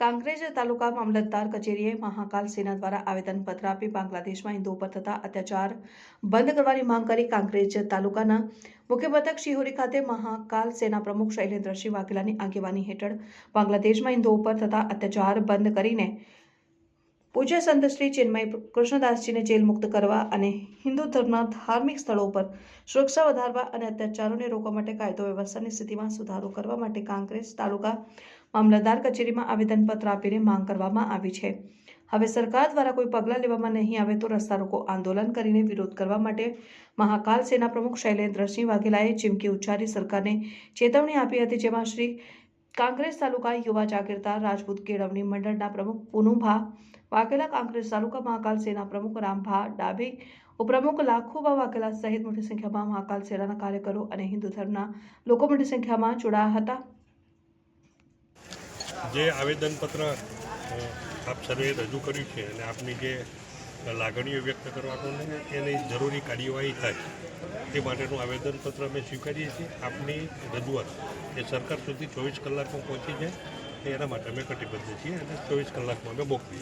કાંકરેજ તાલુકા મામલતદાર કચેરીએ મહાકાલ સેના દ્વારા આવેદનપત્ર આપી બાંગ્લાદેશમાં હિન્દુઓ પર થતા અત્યાચાર બંધ કરવાની માંગ કરી કાંકરેજ તાલુકાના મુખ્ય મથક શિહોરી ખાતે મહાકાલ સેના પ્રમુખ શૈલેન્દ્રસિંહ વાઘેલાની આગેવાની હેઠળ બાંગ્લાદેશમાં હિન્દુઓ પર થતા અત્યાચાર બંધ કરીને પૂજ્ય સંત શ્રી ચિન્મય કૃષ્ણદાસજીને જેલ મુક્ત કરવા અને હિન્દુ ધર્મના ધાર્મિક સ્થળો પર સુરક્ષા વધારવા અને અત્યાચારોને રોકવા માટે કાયદો વ્યવસ્થાની સ્થિતિમાં સુધારો કરવા માટે કાંગ્રેસ તાલુકા મામલતદાર કચેરીમાં આવેદનપત્ર આપીને માંગ કરવામાં આવી છે. હવે સરકાર દ્વારા કોઈ પગલાં લેવામાં નહીં આવે તો રસ્તા રોકો આંદોલન કરીને વિરોધ કરવા માટે મહાકાલ સેના પ્રમુખ શૈલેન્દ્રસિંહ વાઘેલાએ ચીમકી ઉચ્ચારી સરકારને ચેતવણી આપી હતી, જેમાં શ્રી કોંગ્રેસ તાલુકા યુવા જાગીરદાર રાજપૂત કેળવણી મંડળના પ્રમુખ પુનુભા વાઘેલા કોંગ્રેસ તાલુકા મહાકાલ સેના પ્રમુખ રામભા ડાભી, ઉપપ્રમુખ લાખુબા વાઘેલા સહિત મોટી સંખ્યામાં મહાકાલ સેનાના કાર્યકરો અને હિન્દુ ધર્મના લોકો મોટી સંખ્યામાં જોડાયા હતા. જે આવેદનપત્ર આપ સર્વે રજૂ કર્યું છે અને આપની જે લાગણીઓ વ્યક્ત કરવાનો એની જરૂરી કાર્યવાહી થાય, તે માટેનું આવેદનપત્ર અમે સ્વીકારીએ છીએ. આપની રજૂઆત એ સરકાર સુધી ચોવીસ કલાકમાં પહોંચી જાય, એના માટે અમે કટિબદ્ધ છીએ અને ચોવીસ કલાકમાં અમે મોકલીએ.